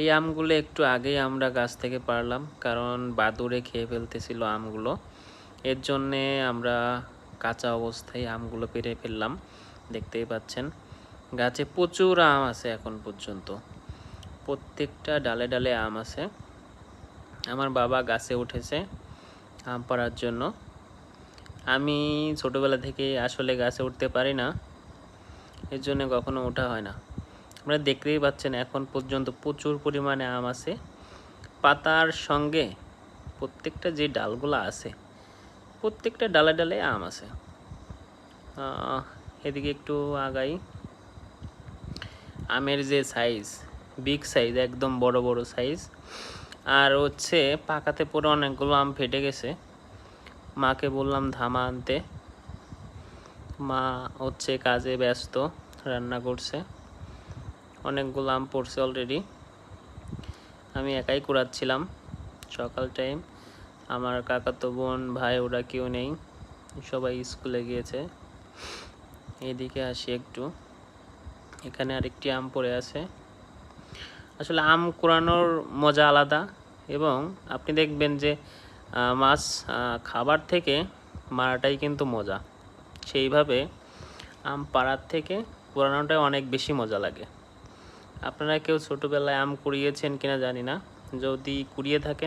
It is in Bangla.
এই আমগুলো একটু আগেই আমরা গাছ থেকে পারলাম, কারণ বাদুড়ে খেয়ে ফেলতেছিল আমগুলো। এর জন্যে আমরা কাঁচা অবস্থায় আমগুলো পেরে ফেললাম, দেখতেই পাচ্ছেন। গাছে প্রচুর আম আছে এখন পর্যন্ত। প্রত্যেকটা ডালে ডালে আম আছে। আমার বাবা গাছে উঠেছে আম পাড়ার জন্য। আমি ছোটোবেলা থেকে আসলে গাছে উঠতে পারি না, এর জন্য কখনো ওঠা হয় না। আপনারা দেখতেই পাচ্ছেন এখন পর্যন্ত প্রচুর পরিমাণে আম আছে। পাতার সঙ্গে প্রত্যেকটা যে ডালগুলো আছে, প্রত্যেকটা ডালে ডালে আম আছে। এদিকে একটু আগাই। আমের যে সাইজ বিগ সাইজ একদম বড় বড় সাইজ আর হচ্ছে পাকাতে পরে অনেকগুলো আম ফেটে গেছে। মাকে বললাম ধামা আনতে। মা হচ্ছে কাজে ব্যস্ত, রান্না করছে। অনেকগুলো আম পড়ছে অলরেডি আমি একাই কুড়াচ্ছিলাম। সকাল টাইম আমার কাকাতো বোন, ভাই, ওরা কেউ নেই। সবাই স্কুলে গিয়েছে। এদিকে আসি একটু। এখানে আরেকটি আম পড়ে আছে। আসলে আম কুড়ানোর মজা আলাদা এবং আপনি দেখবেন যে মাছ খাবার থেকে মারাটাই কিন্তু মজা। সেইভাবে আম পাড়ার থেকে কুড়ানোটাই অনেক বেশি মজা লাগে। আপনারা কেউ ছোটোবেলায় আম কুড়িয়েছেন কিনা জানি না। যদি কুড়িয়ে থাকেন